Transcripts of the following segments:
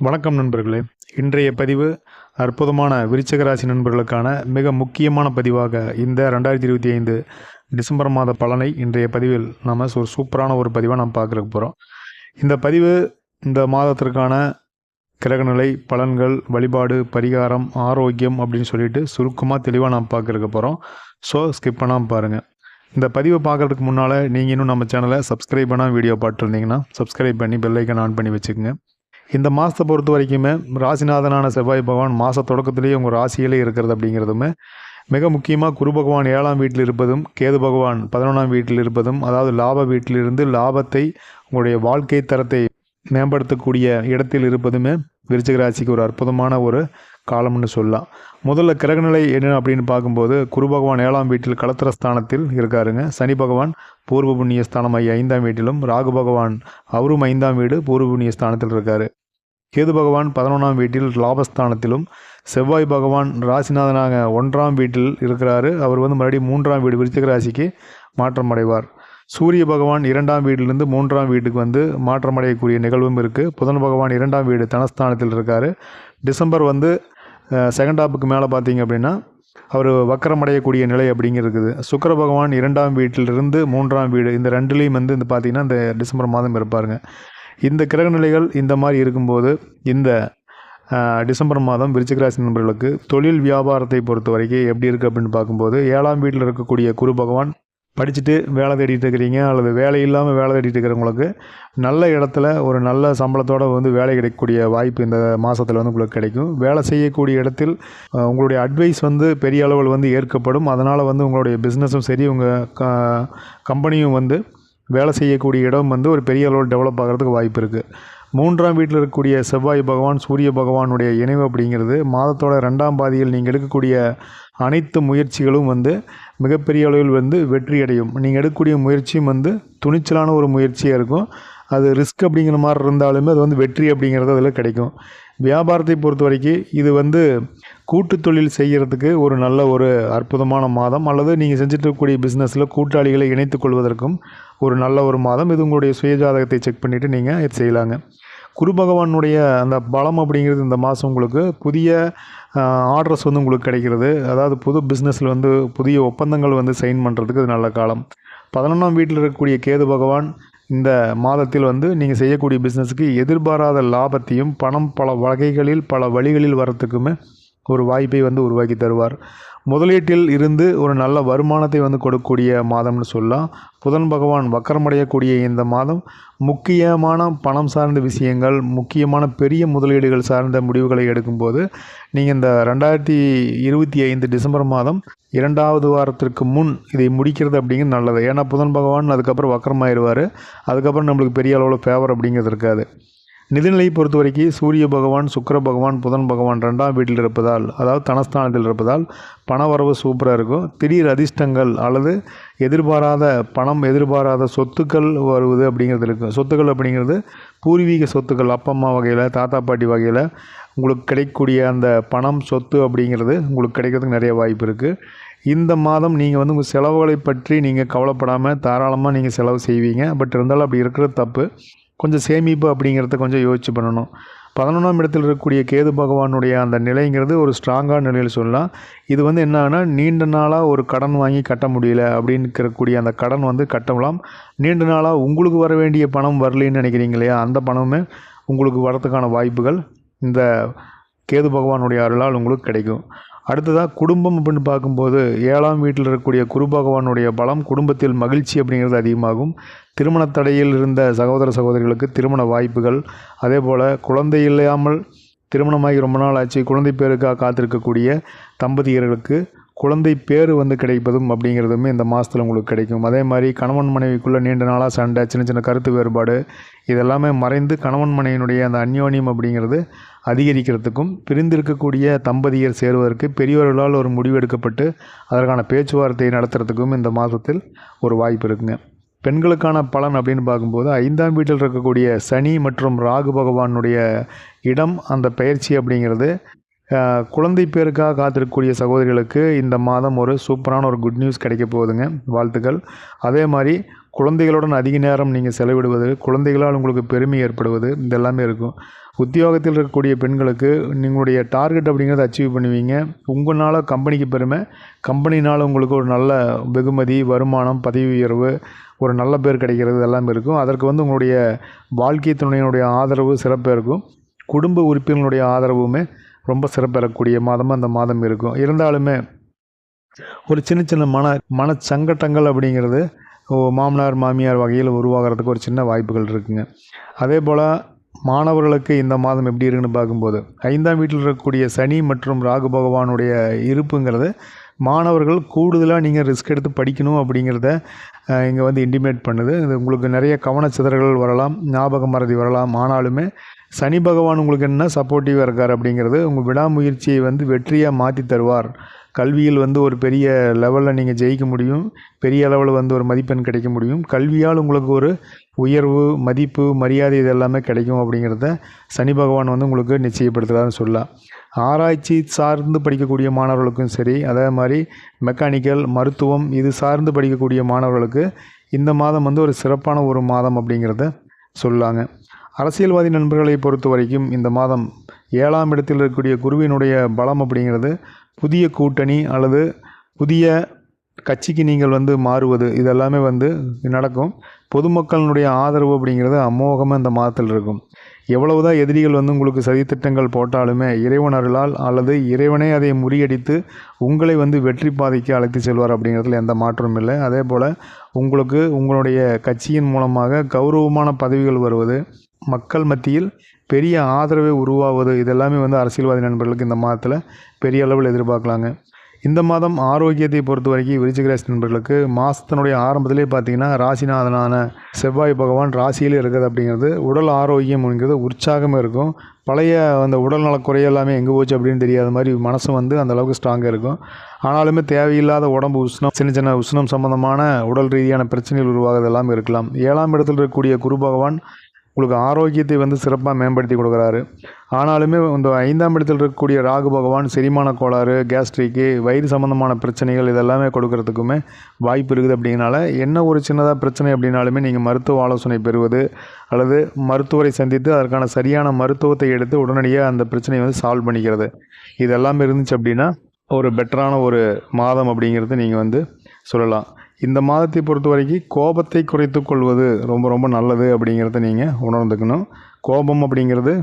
வணக்கம் நண்பர்களே. இன்றைய பதிவு அற்புதமான விருச்சக ராசி நண்பர்களுக்கான மிக முக்கியமான பதிவாக இந்த ரெண்டாயிரத்தி இருபத்தி ஐந்து டிசம்பர் மாத பலனை இன்றைய பதிவில் நாம் ஒரு சூப்பரான ஒரு பதிவாக நாம் பார்க்குறக்கு போகிறோம் இந்த பதிவு இந்த மாதத்திற்கான கிரகநிலை பலன்கள் வழிபாடு பரிகாரம் ஆரோக்கியம் அப்படின்னு சொல்லிட்டு சுருக்கமாக தெளிவாக நாம் பார்க்குறக்கு போகிறோம் ஸோ ஸ்கிப் பண்ணாமல் பாருங்கள் இந்த பதிவை பார்க்குறதுக்கு முன்னால் நீங்கள் இன்னும் நம்ம சேனலை சப்ஸ்கிரைப் பண்ணால் வீடியோ பார்த்துருந்தீங்கன்னா சப்ஸ்கிரைப் பண்ணி பெல்லைக்கன் ஆன் பண்ணி வச்சுக்கோங்க. இந்த மாதத்தை பொறுத்த வரைக்குமே ராசிநாதனான செவ்வாய் பகவான் மாத தொடக்கத்திலேயே உங்கள் ராசியிலே இருக்கிறது அப்படிங்கிறதுமே மிக முக்கியமாக குரு பகவான் ஏழாம் வீட்டில் இருப்பதும் கேது பகவான் பதினொன்றாம் வீட்டில் இருப்பதும் அதாவது லாப வீட்டிலிருந்து லாபத்தை உங்களுடைய வாழ்க்கை தரத்தை மேம்படுத்தக்கூடிய இடத்தில் இருப்பதுமே விருச்சிக ராசிக்கு ஒரு அற்புதமான ஒரு காலம்னு சொல்லலாம். முதல்ல கிரகநிலை என்ன அப்படின்னு பார்க்கும்போது குரு பகவான் ஏழாம் வீட்டில் களத்திர ஸ்தானத்தில் இருக்காருங்க. சனி பகவான் பூர்வ புண்ணிய ஸ்தானம் ஐய ஐந்தாம் வீட்டிலும் ராகு பகவான் அவரும் ஐந்தாம் வீடு பூர்வ புண்ணிய ஸ்தானத்தில் இருக்கார். கேது பகவான் பதினொன்றாம் வீட்டில் லாபஸ்தானத்திலும் செவ்வாய் பகவான் ராசிநாதனாக ஒன்றாம் வீட்டில் இருக்கிறாரு. அவர் வந்து மறுபடியும் மூன்றாம் வீடு விருச்சிக ராசிக்கு மாற்றம் அடைவார். சூரிய பகவான் இரண்டாம் வீட்டிலிருந்து மூன்றாம் வீட்டுக்கு வந்து மாற்றமடையக்கூடிய நிகழ்வும் இருக்குது புதன் பகவான் இரண்டாம் வீடு தனஸ்தானத்தில் இருக்கார். டிசம்பர் வந்து செகண்ட் ஹாப்புக்கு மேலே பார்த்தீங்க அப்படின்னா அவர் வக்கரமடையக்கூடிய நிலை அப்படிங்கிறது சுக்கர பகவான் இரண்டாம் வீட்டிலிருந்து மூன்றாம் வீடு இந்த ரெண்டுலேயும் வந்து இந்த பார்த்திங்கன்னா இந்த டிசம்பர் மாதம் இருப்பாருங்க. இந்த கிரக நிலைகள் இந்த மாதிரி இருக்கும்போது இந்த டிசம்பர் மாதம் விருச்சிகராசி நண்பர்களுக்கு தொழில் வியாபாரத்தை பொறுத்த வரைக்கும் எப்படி இருக்குது அப்படின்னு பார்க்கும்போது ஏழாம் வீட்டில் இருக்கக்கூடிய குரு பகவான் படிச்சுட்டு வேலை தேடிட்டு இருக்கிறீங்க அல்லது வேலை இல்லாமல் வேலை தேடிட்டு இருக்கிறவங்களுக்கு நல்ல இடத்துல ஒரு நல்ல சம்பளத்தோடு வந்து வேலை கிடைக்கக்கூடிய வாய்ப்பு இந்த மாதத்தில் வந்து உங்களுக்கு கிடைக்கும். வேலை செய்யக்கூடிய இடத்தில் உங்களுடைய அட்வைஸ் வந்து பெரிய அளவில் வந்து ஏற்கப்படும். அதனால் வந்து உங்களுடைய பிஸ்னஸும் சரி உங்கள் க கம்பெனியும் வந்து வேலை செய்யக்கூடிய இடம் வந்து ஒரு பெரிய அளவில் டெவலப் ஆகிறதுக்கு வாய்ப்பு இருக்குது மூன்றாம் வீட்டில் இருக்கக்கூடிய செவ்வாய் பகவான் சூரிய பகவானுடைய இணைவு அப்படிங்கிறது மாதத்தோட ரெண்டாம் பாதியில் நீங்கள் எடுக்கக்கூடிய அனைத்து முயற்சிகளும் வந்து மிகப்பெரிய அளவில் வந்து வெற்றி அடையும் நீங்கள் எடுக்கக்கூடிய முயற்சியும் வந்து துணிச்சலான ஒரு முயற்சியாக இருக்கும். அது ரிஸ்க் அப்படிங்கிற மாதிரி இருந்தாலுமே அது வந்து வெற்றி அப்படிங்கிறது அதில் கிடைக்கும். வியாபாரத்தை பொறுத்த வரைக்கும் இது வந்து கூட்டு தொழில் செய்கிறதுக்கு ஒரு நல்ல ஒரு அற்புதமான மாதம். அல்லது நீங்கள் செஞ்சுட்டு இருக்கக்கூடிய பிஸ்னஸில் கூட்டாளிகளை இணைத்து கொள்வதற்கும் ஒரு நல்ல ஒரு மாதம். இது உங்களுடைய சுயஜாதகத்தை செக் பண்ணிவிட்டு நீங்கள் இது செய்யலாங்க. குரு பகவானுடைய அந்த பலம் அப்படிங்கிறது இந்த மாதம் உங்களுக்கு புதிய ஆர்டர்ஸ் வந்து உங்களுக்கு கிடைக்கிறது. அதாவது புது பிஸ்னஸில் வந்து புதிய ஒப்பந்தங்கள் வந்து சைன் பண்ணுறதுக்கு இது நல்ல காலம். பதினொன்றாம் வீட்டில் இருக்கக்கூடிய கேது பகவான் இந்த மாதத்தில் வந்து நீங்கள் செய்யக்கூடிய பிஸ்னஸுக்கு எதிர்பாராத லாபத்தையும் பணம் பல வகைகளில் பல வழிகளில் வரத்துக்குமே ஒரு வாய்ப்பை வந்து உருவாக்கி தருவார். முதலீட்டில் இருந்து ஒரு நல்ல வருமானத்தை வந்து கொடுக்கக்கூடிய மாதம்னு சொல்லலாம். புதன் பகவான் வக்கரமடையக்கூடிய இந்த மாதம் முக்கியமான பணம் சார்ந்த விஷயங்கள் முக்கியமான பெரிய முதலீடுகள் சார்ந்த முடிவுகளை எடுக்கும்போது நீங்கள் இந்த ரெண்டாயிரத்தி இருபத்தி ஐந்து டிசம்பர் மாதம் இரண்டாவது வாரத்திற்கு முன் இதை முடிக்கிறது அப்படிங்கிறது நல்லது. ஏன்னா புதன் பகவான் அதுக்கப்புறம் வக்கரமாயிடுவார் அதுக்கப்புறம் நம்மளுக்கு பெரிய அளவில் ஃபேவர் அப்படிங்கிறது இருக்காது. நிதிநிலையை பொறுத்த வரைக்கும் சூரிய பகவான் சுக்கர பகவான் புதன் பகவான் ரெண்டாம் வீட்டில் இருப்பதால் அதாவது தனஸ்தானத்தில் இருப்பதால் பண வரவு சூப்பராக இருக்கும். திடீர் அதிர்ஷ்டங்கள் அல்லது எதிர்பாராத பணம் எதிர்பாராத சொத்துக்கள் வருவது அப்படிங்கிறது இருக்கும் சொத்துக்கள் அப்படிங்கிறது பூர்வீக சொத்துக்கள் அப்பா அம்மா வகையில் தாத்தா பாட்டி வகையில் உங்களுக்கு கிடைக்கக்கூடிய அந்த பணம் சொத்து அப்படிங்கிறது உங்களுக்கு கிடைக்கிறதுக்கு நிறைய வாய்ப்பு இருக்குது இந்த மாதம் நீங்கள் வந்து உங்கள் செலவுகளை பற்றி நீங்கள் கவலைப்படாமல் தாராளமாக நீங்கள் செலவு செய்வீங்க. பட் இருந்தாலும் அப்படி இருக்கிறது தப்பு. கொஞ்சம் சேமிப்பு அப்படிங்கிறத கொஞ்சம் யோசிச்சு பண்ணணும். பதினொன்றாம் இடத்தில் இருக்கக்கூடிய கேது பகவானுடைய அந்த நிலைங்கிறது ஒரு ஸ்ட்ராங்கான நிலையில் சொல்லலாம். இது வந்து என்னன்னா நீண்ட நாளாக ஒரு கடன் வாங்கி கட்ட முடியல அப்படின்னு இருக்கக்கூடிய அந்த கடன் வந்து கட்டலாம். நீண்ட நாளாக உங்களுக்கு வர வேண்டிய பணம் வரலன்னு நினைக்கிறீங்க இல்லையா? அந்த பணமே உங்களுக்கு வரத்துக்கான வாய்ப்புகள் இந்த கேது பகவானுடைய அருளால் உங்களுக்கு கிடைக்கும். அடுத்ததாக குடும்பம் அப்படின்னு பார்க்கும்போது ஏழாம் வீட்டில் இருக்கக்கூடிய குரு பகவானுடைய பலம் குடும்பத்தில் மகிழ்ச்சி அப்படிங்கிறது அதிகமாகும். திருமண தடையில் இருந்த சகோதர சகோதரிகளுக்கு திருமண வாய்ப்புகள். அதே போல் குழந்தை இல்லாமல் திருமணமாகி ரொம்ப நாள் ஆச்சு. குழந்தை பேருக்காக காத்திருக்கக்கூடிய தம்பதியர்களுக்கு குழந்தை பேர் வந்து கிடைப்பதும் அப்படிங்கிறதுமே இந்த மாதத்தில் உங்களுக்கு கிடைக்கும். அதே மாதிரி கணவன் மனைவிக்குள்ளே நீண்ட நாளாக சண்டை சின்ன சின்ன கருத்து வேறுபாடு இதெல்லாமே மறைந்து கணவன் மனைவினுடைய அந்த அந்யோன்யம் அப்படிங்கிறது அதிகரிக்கிறதுக்கும் பிரிந்திருக்கக்கூடிய தம்பதியர் சேருவதற்கு பெரியவர்களால் ஒரு முடிவெடுக்கப்பட்டு அதற்கான பேச்சுவார்த்தை நடத்துறதுக்கும் இந்த மாதத்தில் ஒரு வாய்ப்பு இருக்குங்க. பெண்களுக்கான பலன் அப்படின்னு பார்க்கும்போது ஐந்தாம் வீட்டில் இருக்கக்கூடிய சனி மற்றும் ராகு பகவானுடைய இடம் அந்த பயிற்சி அப்படிங்கிறது குழந்தை பேருக்காக காத்திருக்கக்கூடிய சகோதரிகளுக்கு இந்த மாதம் ஒரு சூப்பரான ஒரு குட் நியூஸ் கிடைக்க போகுதுங்க. வாழ்த்துக்கள். அதே மாதிரி குழந்தைகளுடன் அதிக நேரம் நீங்கள் செலவிடுவது குழந்தைகளால் உங்களுக்கு பெருமை ஏற்படுவது இதெல்லாமே இருக்கும். உத்தியோகத்தில் இருக்கக்கூடிய பெண்களுக்கு நீங்களுடைய டார்கெட் அப்படிங்கிறத அச்சீவ் பண்ணுவீங்க. உங்களால் கம்பெனிக்கு பெருமை கம்பெனினால் உங்களுக்கு ஒரு நல்ல வெகுமதி வருமானம் பதவி உயர்வு ஒரு நல்ல பேர் கிடைக்கிறது எல்லாமே இருக்கும். அதற்கு வந்து உங்களுடைய வாழ்க்கை துணையினுடைய ஆதரவு சிறப்பாக இருக்கும். குடும்ப உறுப்பினர்களுடைய ஆதரவுமே ரொம்ப சிறப்பெறக்கூடிய மாதமாக அந்த மாதம் இருக்கும். இருந்தாலுமே ஒரு சின்ன சின்ன மன மனச்சங்கட்டங்கள் அப்படிங்கிறது ஓ, மாமனார் மாமியார் வகையில் உருவாகிறதுக்கு ஒரு சின்ன வாய்ப்புகள் இருக்குங்க. அதே போல் மாணவர்களுக்கு இந்த மாதம் எப்படி இருக்குன்னு பார்க்கும்போது ஐந்தாம் வீட்டில் இருக்கக்கூடிய சனி மற்றும் ராகு பகவானுடைய இருப்புங்கிறது மாணவர்கள் கூடுதலாக நீங்கள் ரிஸ்க் எடுத்து படிக்கணும் அப்படிங்கிறத இங்கே வந்து இன்டிமேட் பண்ணுது. இது உங்களுக்கு நிறைய கவனச்சிதறல்கள் வரலாம் ஞாபக மறதி வரலாம். ஆனாலுமே சனி பகவான் உங்களுக்கு என்ன சப்போர்ட்டிவாக இருக்கார் அப்படிங்கிறது உங்கள் விடாமுயற்சியை வந்து வெற்றியாக மாற்றி தருவார். கல்வியில் வந்து ஒரு பெரிய லெவலில் நீங்கள் ஜெயிக்க முடியும். பெரிய அளவில் வந்து ஒரு மதிப்பெண் கிடைக்க முடியும். கல்வியால் உங்களுக்கு ஒரு உயர்வு மதிப்பு மரியாதை இது எல்லாமே கிடைக்கும் அப்படிங்கிறத சனி பகவான் வந்து உங்களுக்கு நிச்சயப்படுத்துகிறாருன்னு சொல்லலாம். ஆராய்ச்சி சார்ந்து படிக்கக்கூடிய மாணவர்களுக்கும் சரி அதே மாதிரி மெக்கானிக்கல் மருத்துவம் இது சார்ந்து படிக்கக்கூடிய மாணவர்களுக்கு இந்த மாதம் வந்து ஒரு சிறப்பான ஒரு மாதம் அப்படிங்கிறத சொல்லாங்க. அரசியல்வாதி நண்பர்களை பொறுத்த வரைக்கும் இந்த மாதம் ஏழாம் இடத்தில் இருக்கக்கூடிய குருவினுடைய பலம் அப்படிங்கிறது புதிய கூட்டணி அல்லது புதிய கட்சிக்கு நீங்கள் வந்து மாறுவது. இதெல்லாமே வந்து நடக்கும். பொதுமக்களினுடைய ஆதரவு அப்படிங்கிறது அமோகமாக இந்த மாதத்தில் இருக்கும். எவ்வளவுதான் எதிரிகள் வந்து உங்களுக்கு சதித்திட்டங்கள் போட்டாலுமே இறைவன் அருளால் அல்லது இறைவனே அதை முறியடித்து உங்களை வந்து வெற்றி பாதைக்கு அழைத்து செல்வார் அப்படிங்கிறதுல எந்த மாற்றமும் இல்லை. அதே போல் உங்களுக்கு உங்களுடைய கட்சியின் மூலமாக கௌரவமான பதவிகள் வருவது மக்கள் மத்தியில் பெரிய ஆதரவை உருவாவது இதெல்லாமே வந்து அரசியல்வாதி நண்பர்களுக்கு இந்த மாதத்தில் பெரிய அளவில் எதிர்பார்க்கலாங்க. இந்த மாதம் ஆரோக்கியத்தை பொறுத்த வரைக்கும் விருச்சிக ராசி நண்பர்களுக்கு மாதத்தினுடைய ஆரம்பத்திலே பார்த்தீங்கன்னா ராசிநாதனான செவ்வாய் பகவான் ராசியிலே இருக்குது அப்படிங்கிறது உடல் ஆரோக்கியம்ங்கிறது உற்சாகமாக இருக்கும். பழைய அந்த உடல் நலக்குறை எல்லாமே எங்கே போச்சு அப்படின்னு தெரியாத மாதிரி மனசும் வந்து அந்தளவுக்கு ஸ்ட்ராங்காக இருக்கும். ஆனாலுமே தேவையில்லாத உடம்பு உஷ்ணம் சின்ன சின்ன உஷ்ணம் சம்பந்தமான உடல் ரீதியான பிரச்சனைகள் உருவாகிறது எல்லாமே இருக்கலாம். ஏழாம் இடத்தில் இருக்கக்கூடிய குரு பகவான் உங்களுக்கு ஆரோக்கியத்தை வந்து சிறப்பாக மேம்படுத்தி கொடுக்குறாரு. ஆனாலுமே இந்த ஐந்தாம் இடத்தில் இருக்கக்கூடிய ராகு பகவான் செரிமான கோளாறு கேஸ்ட்ரிக்கு வயிறு சம்மந்தமான பிரச்சனைகள் இதெல்லாமே கொடுக்கறதுக்குமே வாய்ப்பு இருக்குது அப்படிங்கனால என்ன ஒரு சின்னதாக பிரச்சனை அப்படின்னாலுமே நீங்கள் மருத்துவ ஆலோசனை பெறுவது அல்லது மருத்துவரை சந்தித்து அதற்கான சரியான மருத்துவத்தை எடுத்து உடனடியாக அந்த பிரச்சனையை வந்து சால்வ் பண்ணிக்கிறது. இது எல்லாமே இருந்துச்சு அப்படின்னா ஒரு பெட்டரான ஒரு மாதம் அப்படிங்கிறது நீங்கள் வந்து சொல்லலாம். இந்த மாதத்தை பொறுத்த வரைக்கும் கோபத்தை குறைத்து கொள்வது ரொம்ப ரொம்ப நல்லது அப்படிங்கிறத நீங்கள் உணர்ந்துக்கணும். கோபம் அப்படிங்கிறது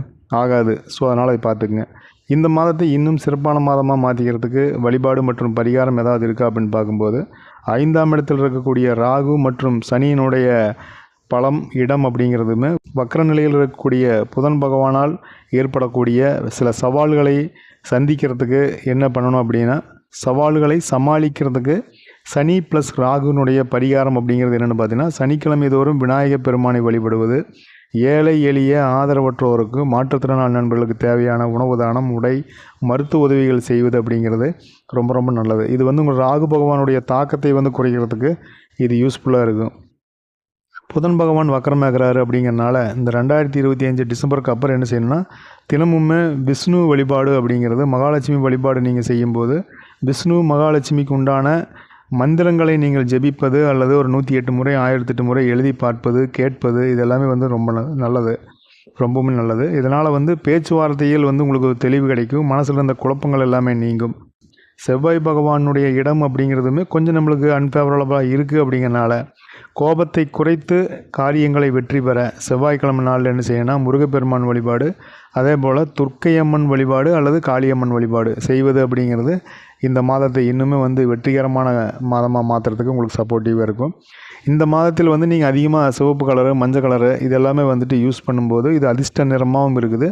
ஆகாது. ஸோ அதனால் அதை பார்த்துக்குங்க. இந்த மாதத்தை இன்னும் சிறப்பான மாதமாக மாற்றிக்கிறதுக்கு வழிபாடு மற்றும் பரிகாரம் ஏதாவது இருக்கா அப்படின்னு பார்க்கும்போது ஐந்தாம் இடத்தில் இருக்கக்கூடிய ராகு மற்றும் சனியினுடைய பலம் இடம் அப்படிங்கிறதுமே வக்ர நிலையில் இருக்கக்கூடிய புதன் பகவானால் ஏற்படக்கூடிய சில சவால்களை சந்திக்கிறதுக்கு என்ன பண்ணணும் அப்படின்னா சவால்களை சமாளிக்கிறதுக்கு சனி ப்ளஸ் ராகுனுடைய பரிகாரம் அப்படிங்கிறது என்னென்னு பார்த்தீங்கன்னா சனிக்கிழமை தோறும் விநாயகப் பெருமானை வழிபடுவது ஏழை எளிய ஆதரவற்றோருக்கு மாற்றுத்திறனாளி நண்பர்களுக்கு தேவையான உணவு தானம் உடை மருத்துவ உதவிகள் செய்வது அப்படிங்கிறது ரொம்ப ரொம்ப நல்லது. இது வந்து உங்கள் ராகு பகவானுடைய தாக்கத்தை வந்து குறைக்கிறதுக்கு இது யூஸ்ஃபுல்லாக இருக்கும். புதன் பகவான் வக்கரமாகிறாரு அப்படிங்கிறனால இந்த ரெண்டாயிரத்தி இருபத்தி அஞ்சு டிசம்பருக்கு அப்புறம் என்ன செய்யணும்னா தினமுமே விஷ்ணு வழிபாடு அப்படிங்கிறது மகாலட்சுமி வழிபாடு நீங்கள் செய்யும்போது விஷ்ணு மகாலட்சுமிக்கு உண்டான மந்திரங்களை நீங்கள் ஜெபிப்பது அல்லது ஒரு நூற்றி எட்டு முறை ஆயிரத்தெட்டு முறை எழுதி பார்ப்பது கேட்பது இதெல்லாமே வந்து ரொம்ப நல்லது. ரொம்பவும் நல்லது. இதனால் வந்து பேச்சுவார்த்தையில் வந்து உங்களுக்கு தெளிவு கிடைக்கும். மனசில் இருந்த குழப்பங்கள் எல்லாமே நீங்கும். செவ்வாய் பகவானுடைய இடம் அப்படிங்கிறதுமே கொஞ்சம் நம்மளுக்கு அன்ஃபேவரபுளாக இருக்குது அப்படிங்கிறனால கோபத்தை குறைத்து காரியங்களை வெற்றி பெற செவ்வாய்க்கிழமை நாளில் என்ன செய்யணும் முருகப்பெருமான் வழிபாடு அதே போல் துர்க்கையம்மன் வழிபாடு அல்லது காளியம்மன் வழிபாடு செய்வது அப்படிங்கிறது இந்த மாதத்தை இன்னுமே வந்து வெற்றிகரமான மாதமாக மாற்றுறதுக்கு உங்களுக்கு சப்போர்ட்டிவாக இருக்கும். இந்த மாதத்தில் வந்து நீங்கள் அதிகமாக சிவப்பு கலரு மஞ்சள் கலரு இது எல்லாமே வந்துட்டு யூஸ் பண்ணும்போது இது அதிர்ஷ்ட நிறமாகவும் இருக்குது.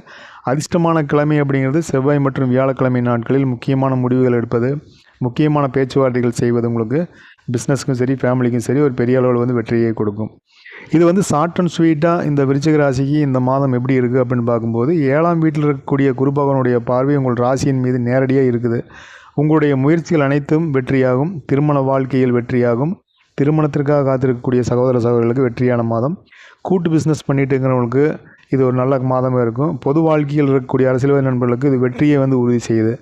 அதிர்ஷ்டமான கிழமை அப்படிங்கிறது செவ்வாய் மற்றும் வியாழக்கிழமை நாட்களில் முக்கியமான முடிவுகள் எடுப்பது முக்கியமான பேச்சுவார்த்தைகள் செய்வது உங்களுக்கு பிஸ்னஸ்க்கும் சரி ஃபேமிலிக்கும் சரி ஒரு பெரிய அளவில் வந்து வெற்றியை கொடுக்கும். இது வந்து ஷார்ட் அண்ட் ஸ்வீட்டாக இந்த விருச்சிக ராசிக்கு இந்த மாதம் எப்படி இருக்குது அப்படின்னு பார்க்கும்போது ஏழாம் வீட்டில் இருக்கக்கூடிய குரு பகவானுடைய பார்வை உங்கள் ராசியின் மீது நேரடியாக இருக்குது. உங்களுடைய முயற்சிகள் அனைத்தும் வெற்றியாகும். திருமண வாழ்க்கையில் வெற்றியாகும். திருமணத்திற்காக காத்திருக்கக்கூடிய சகோதர சகோதரர்களுக்கு வெற்றியான மாதம். கூட்டு பிஸ்னஸ் பண்ணிட்டுங்கிறவங்களுக்கு இது ஒரு நல்ல மாதமாக இருக்கும். பொது வாழ்க்கையில் இருக்கக்கூடிய அரசியல்வாதி நண்பர்களுக்கு இது வெற்றியை வந்து உறுதி செய்யுது.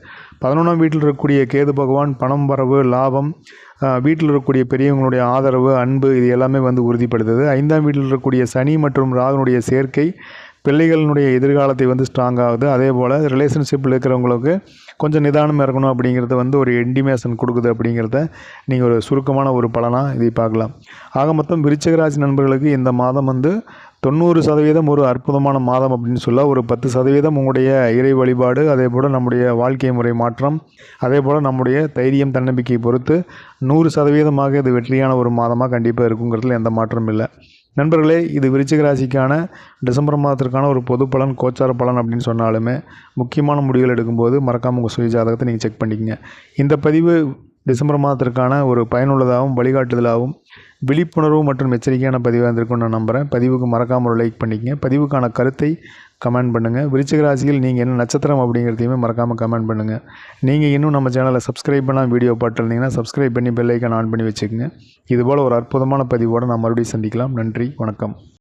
பதினொன்றாம் வீட்டில் இருக்கக்கூடிய கேது பகவான் பணம் வரவு லாபம் வீட்டில் இருக்கக்கூடிய பெரியவங்களுடைய ஆதரவு அன்பு இது எல்லாமே வந்து உறுதிப்படுத்துது. ஐந்தாம் வீட்டில் இருக்கக்கூடிய சனி மற்றும் ராகனுடைய சேர்க்கை பிள்ளைகளினுடைய எதிர்காலத்தை வந்து ஸ்ட்ராங் ஆகுது. அதே போல் ரிலேஷன்ஷிப்பில் இருக்கிறவங்களுக்கு கொஞ்சம் நிதானமாக இருக்கணும் அப்படிங்கிறது வந்து ஒரு எண்டிமேஷன் கொடுக்குது அப்படிங்கிறத நீங்கள் ஒரு சுருக்கமான ஒரு பலனாக இதை பார்க்கலாம். ஆக மொத்தம் விருச்சகராசி நண்பர்களுக்கு இந்த மாதம் வந்து தொண்ணூறு சதவீதம் ஒரு அற்புதமான மாதம் அப்படின்னு சொல்ல ஒரு பத்து சதவீதம் உங்களுடைய இறை வழிபாடு அதே போல் நம்முடைய வாழ்க்கை முறை மாற்றம் அதே போல் நம்முடைய தைரியம் தன்னம்பிக்கை பொறுத்து நூறு சதவீதமாக இது வெற்றியான ஒரு மாதமாக கண்டிப்பாக இருக்குங்கிறதுல எந்த மாற்றமும் இல்லை. நண்பர்களே இது விருச்சிக ராசிக்கான டிசம்பர் மாதத்திற்கான ஒரு பொது பலன் கோச்சார பலன் அப்படின்னு சொன்னாலுமே முக்கியமான முடிவுகள் எடுக்கும்போது மறக்காமல் உங்கள் சுய ஜாதகத்தை நீங்கள் செக் பண்ணிக்கங்க. இந்த பதிவு டிசம்பர் மாதத்திற்கான ஒரு பயனுள்ளதாகவும் வழிகாட்டுதலாகவும் விழிப்புணர்வு மற்றும் எச்சரிக்கையான பதிவாக இருந்திருக்கும்னு நான் நம்புகிறேன் பதிவுக்கு மறக்காமல் ஒரு லைக் பண்ணிக்கங்க. பதிவுக்கான கருத்தை கமெண்ட் பண்ணுங்கள் விருச்சிக ராசியில் நீங்கள் என்ன நட்சத்திரம் அப்படிங்கிறதையுமே மறக்காமல் கமெண்ட் பண்ணுங்கள் நீங்கள் இன்னும் நம்ம சேனலை சப்ஸ்கிரைப் பண்ணால் வீடியோ பார்த்துருந்தீங்கன்னா சப்ஸ்கிரைப் பண்ணி பெல்லைக்கான் ஆன் பண்ணி வச்சுக்கோங்க. இதுபோல் ஒரு அற்புதமான பதிவோடு நான் மறுபடியும் சந்திக்கலாம். நன்றி. வணக்கம்.